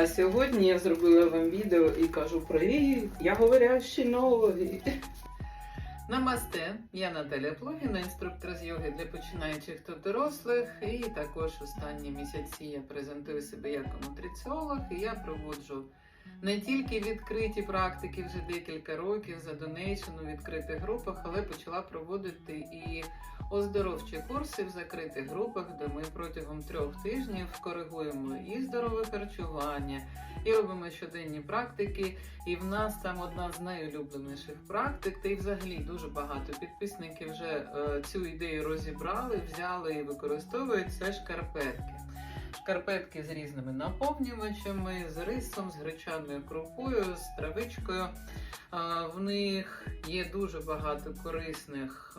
А сьогодні я зробила вам відео і кажу привіт, я говорящі нові. Намасте, я Наталя Плугіна, інструктор з йоги для починаючих та дорослих. І також останні місяці я презентую себе як нутриціолог, і я проводжу не тільки відкриті практики вже декілька років за донейшн відкритих групах, але почала проводити і оздоровчі курси в закритих групах, де ми протягом трьох тижнів коригуємо і здорове харчування, і робимо щоденні практики. І в нас там одна з найулюбленіших практик, та й взагалі дуже багато підписників вже е, цю ідею розібрали, взяли і використовують це шкарпетки. Шкарпетки з різними наповнювачами, з рисом, з гречаною крупою, з травичкою. В них є дуже багато корисних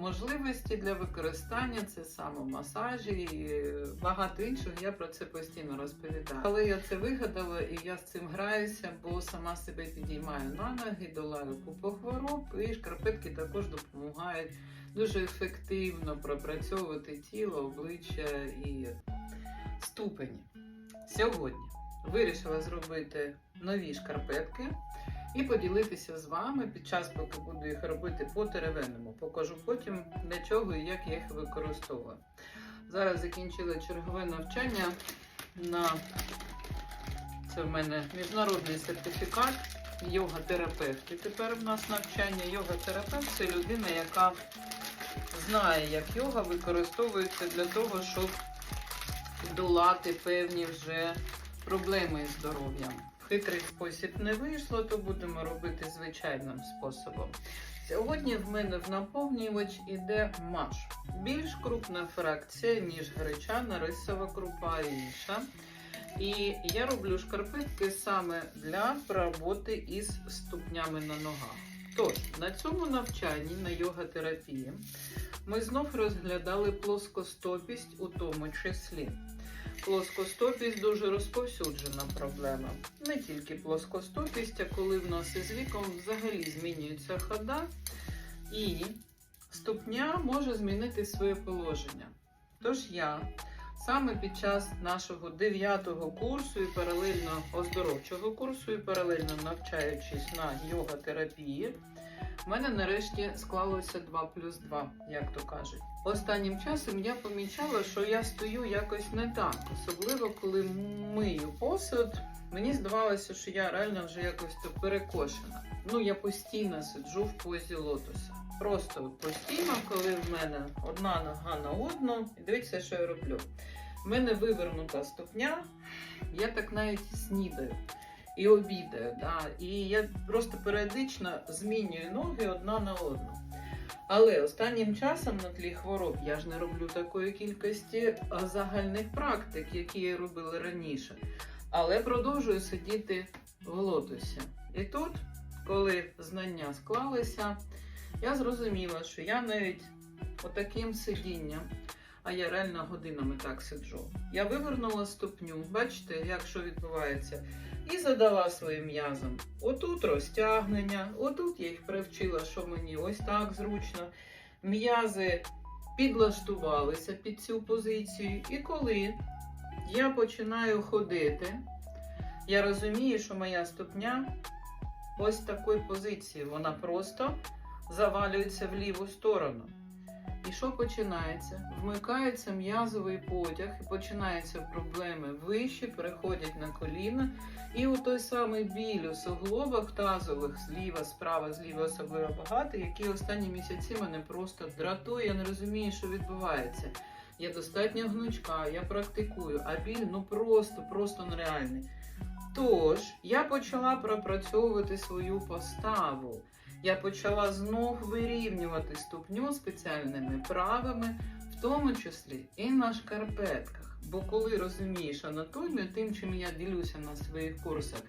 можливостей для використання. Це самомасажі і багато іншого. Я про це постійно розповідаю. Але я це вигадала і я з цим граюся, бо сама себе підіймаю на ноги, долаю купу хвороб, і шкарпетки також допомагають дуже ефективно пропрацьовувати тіло, обличчя і ступені. Сьогодні вирішила зробити нові шкарпетки і поділитися з вами під час, поки буду їх робити по теревенному. Покажу потім для чого і як я їх використовую. Зараз закінчила чергове навчання на це в мене міжнародний сертифікат йога-терапевти. Тепер в нас навчання йога-терапевт це людина, яка знає, як йога використовується для того, щоб долати певні вже проблеми з здоров'ям. Хитрий спосіб не вийшло, то будемо робити звичайним способом. Сьогодні в мене в наповнювач іде маш. Більш крупна фракція, ніж гречана, рисова крупа і інша. І я роблю шкарпетки саме для роботи із ступнями на ногах. Тож, на цьому навчанні на йога-терапії ми знов розглядали плоскостопість у тому числі. Плоскостопість дуже розповсюджена проблема. Не тільки плоскостопість, а коли в нас із віком взагалі змінюється хода, і ступня може змінити своє положення. Тож я саме під час нашого 9-го курсу і паралельно оздоровчого курсу, і паралельно навчаючись на йога-терапії, в мене нарешті склалося 2 плюс 2, як то кажуть. Останнім часом я помічала, що я стою якось не так, особливо коли мию посуд. Мені здавалося, що я реально вже якось то перекошена. Ну, я постійно сиджу в позі лотоса. Просто постійно, коли в мене одна нога на одну, і дивіться, що я роблю. В мене вивернута ступня, я так навіть снідаю і обідаю. Да? І я просто періодично змінюю ноги одна на одну. Але останнім часом на тлі хвороб я ж не роблю такої кількості загальних практик, які я робила раніше. Але продовжую сидіти в лотосі. І тут, коли знання склалися, я зрозуміла, що я навіть отаким сидінням, а я реально годинами так сиджу. Я вивернула ступню, бачите, як що відбувається, і задала своїм м'язам. Отут розтягнення, отут я їх привчила, що мені ось так зручно. М'язи підлаштувалися під цю позицію. І коли я починаю ходити, я розумію, що моя ступня ось такої позиції. Вона просто завалюється в ліву сторону. І що починається? Вмикається м'язовий потяг, і починаються проблеми вище, переходять на коліна. І у той самий біль у суглобах тазових зліва, справа, зліва особливо багато, які останні місяці мене просто дратує, я не розумію, що відбувається. Я достатньо гнучка, я практикую, а біль ну просто, просто нереальний. Тож я почала пропрацьовувати свою поставу. Я почала знов вирівнювати ступню спеціальними правами, в тому числі і на шкарпетках. Бо коли розумієш анатомію, тим, чим я ділюся на своїх курсах,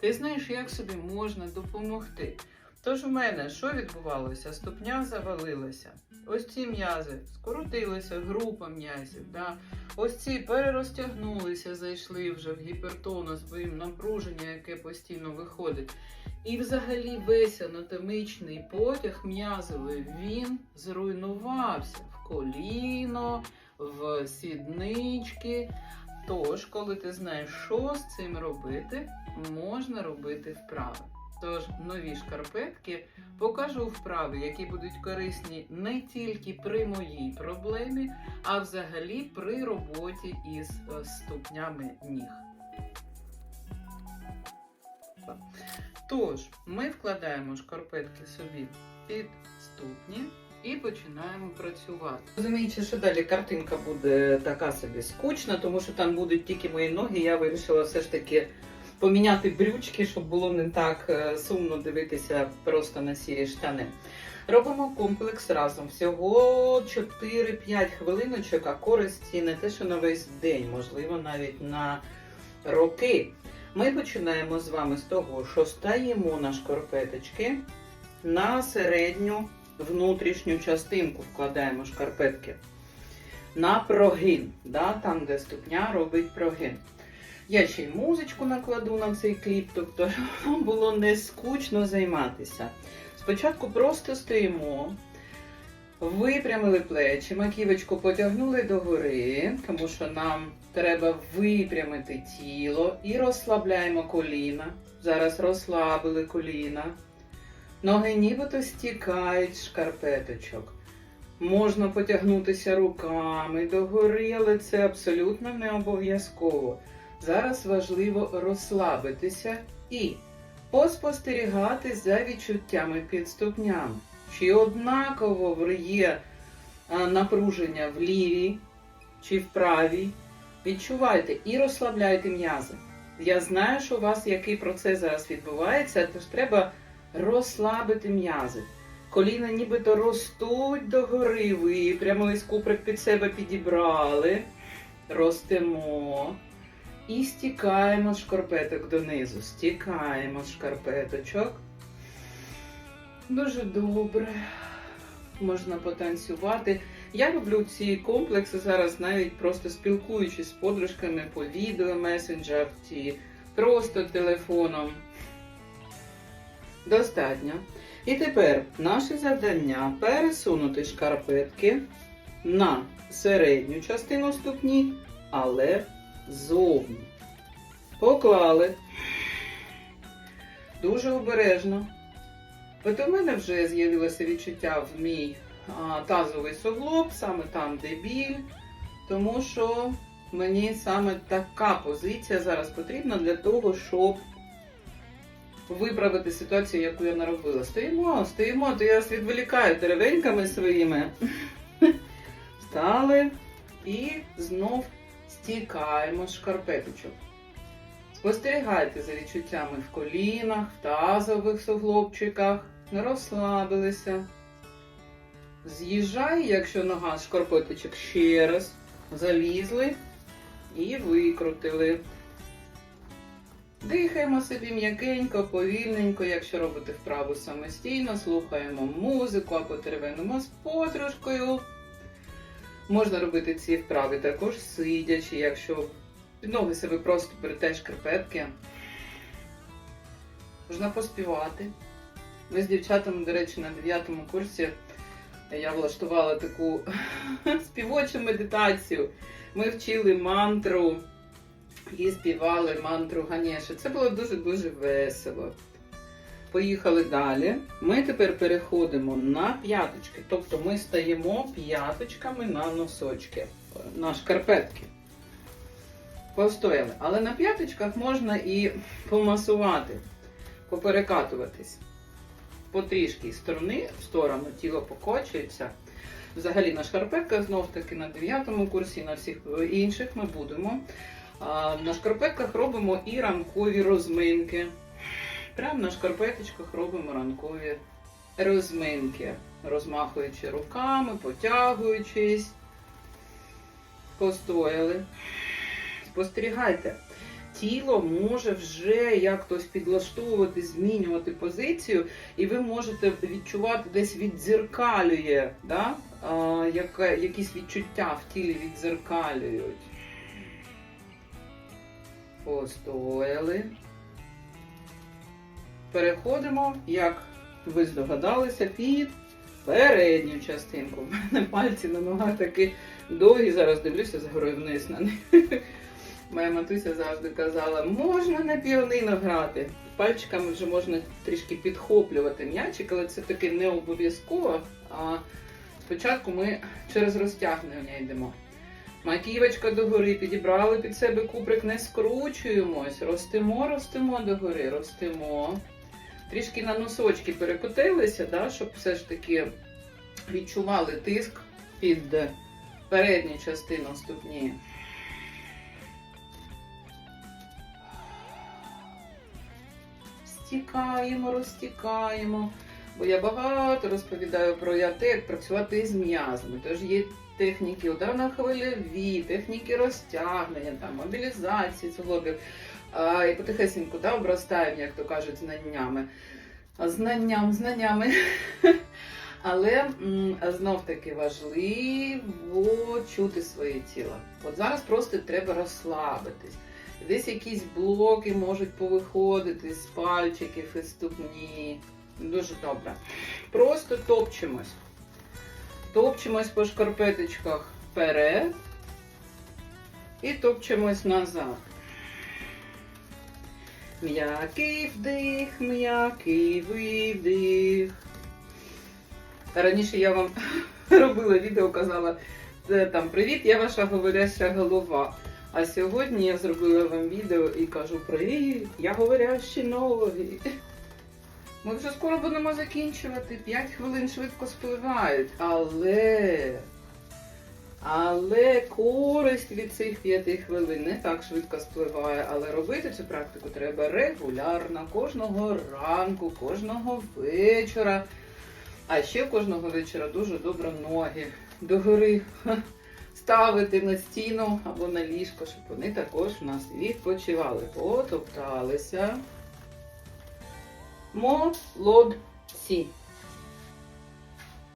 ти знаєш, як собі можна допомогти. Тож у мене що відбувалося? Ступня завалилася. Ось ці м'язи скоротилися, група м'язів. Да? Ось ці перерозтягнулися, зайшли вже в гіпертонус, бо їм напруження, яке постійно виходить. І взагалі весь анатомічний потяг м'язовий він зруйнувався в коліно, в сіднички. Тож, коли ти знаєш, що з цим робити, можна робити вправи. Тож нові шкарпетки покажу вправи, які будуть корисні не тільки при моїй проблемі, а взагалі при роботі із е, ступнями ніг. Тож, ми вкладаємо шкарпетки собі під ступні і починаємо працювати. Розуміючи, що далі картинка буде така собі скучна, тому що там будуть тільки мої ноги, я вирішила все ж таки поміняти брючки, щоб було не так е, сумно дивитися просто на сірі штани. Робимо комплекс разом. Всього 4-5 хвилиночок, а користі не те, що на весь день, можливо, навіть на роки. Ми починаємо з вами з того, що стаємо на шкарпеточки на середню внутрішню частинку вкладаємо шкарпетки. На прогин, да, там, де ступня робить прогин. Я ще й музичку накладу на цей кліп, тобто вам було не скучно займатися. Спочатку просто стоїмо, випрямили плечі, маківочку потягнули догори, тому що нам треба випрямити тіло і розслабляємо коліна. Зараз розслабили коліна. Ноги нібито стікають з шкарпеточок. Можна потягнутися руками догори, але це абсолютно не обов'язково. Зараз важливо розслабитися і поспостерігати за відчуттями під ступнями. Чи однаково є напруження в лівій чи в правій. Відчувайте і розслабляйте м'язи. Я знаю, що у вас який процес зараз відбувається, тож треба розслабити м'язи. Коліна нібито ростуть догори, випрямились, куприк під себе підібрали, ростемо. І стікаємо шкарпеток донизу. Стікаємо шкарпеточок. Дуже добре. Можна потанцювати. Я роблю ці комплекси зараз навіть просто спілкуючись з подружками по відео, месенджах чи просто телефоном. Достатньо. І тепер наше завдання пересунути шкарпетки на середню частину ступні, але зовні. Поклали. Дуже обережно. От у мене вже з'явилося відчуття в мій а, тазовий суглоб, саме там, де біль, тому що мені саме така позиція зараз потрібна для того, щоб виправити ситуацію, яку я наробила. Стоїмо, стоїмо, то я вас відволікаю деревеньками своїми. Стали і знов стікаємо з шкарпеточок. Спостерігайте за відчуттями в колінах, в тазових суглобчиках, розслабилися. З'їжджай, якщо нога з шкарпеточок ще раз. Залізли і викрутили. Дихаємо собі м'якенько, повільненько, якщо робите вправу самостійно, слухаємо музику або теревенимо з подружкою. Можна робити ці вправи також сидячи, якщо під ноги себе просто берете шкарпетки. Можна поспівати. Ми з дівчатами, до речі, на 9 курсі я влаштувала таку співочу медитацію. Ми вчили мантру і співали мантру Ганеші. Це було дуже-дуже весело. Поїхали далі. Ми тепер переходимо на п'яточки. Тобто ми стаємо п'яточками на носочки, на шкарпетки. Постояли. Але на п'яточках можна і помасувати, поперекатуватись. Потрішки з сторони в сторону тіло покочується. Взагалі на шкарпетках знов таки на 9 курсі, на всіх інших ми будемо. На шкарпетках робимо і ранкові розминки. Прямо на шкарпеточках робимо ранкові розминки, розмахуючи руками, потягуючись. Постояли. Спостерігайте. Тіло може вже як хтось підлаштовувати, змінювати позицію, і ви можете відчувати, десь віддзеркалює, да? а, яка, якісь відчуття в тілі віддзеркалюють. Постояли. Переходимо, як ви здогадалися, під передню частинку. У мене пальці на ногах такі довгі, зараз дивлюся згори вниз на них. Моя матуся завжди казала, можна на піанино грати. Пальчиками вже можна трішки підхоплювати м'ячик, але це таки не обов'язково. А спочатку ми через розтягнення йдемо. Маківочка догори, підібрали під себе куприк, не скручуємось, ростемо, ростемо догори, ростемо. Трішки на носочки перекотилися, да, щоб все ж таки відчували тиск під передню частину ступні. Стікаємо, розтікаємо. Бо я багато розповідаю про те, як працювати з м'язами. Тож є техніки ударно-хвильові, техніки розтягнення, там, мобілізації суглобів. І потихесеньку да, обростаємо, як то кажуть, знаннями. Знанням, знаннями. Але знов таки важливо чути своє тіло. От зараз просто треба розслабитись. Десь якісь блоки можуть повиходити з пальчиків і ступні. Дуже добре. Просто топчемось. Топчемось по шкарпеточках вперед і топчемось назад. М'який вдих, м'який видих. Раніше я вам робила відео, казала там привіт, я ваша говоряща голова. А сьогодні я зробила вам відео і кажу привіт, я говорящі ноги. Ми вже скоро будемо закінчувати. 5 хвилин швидко спливають. Але. Але користь від цих 5 хвилин не так швидко спливає. Але робити цю практику треба регулярно, кожного ранку, кожного вечора. А ще кожного вечора дуже добре ноги догори ставити на стіну або на ліжко, щоб вони також у нас відпочивали. Потопталися. Молодці.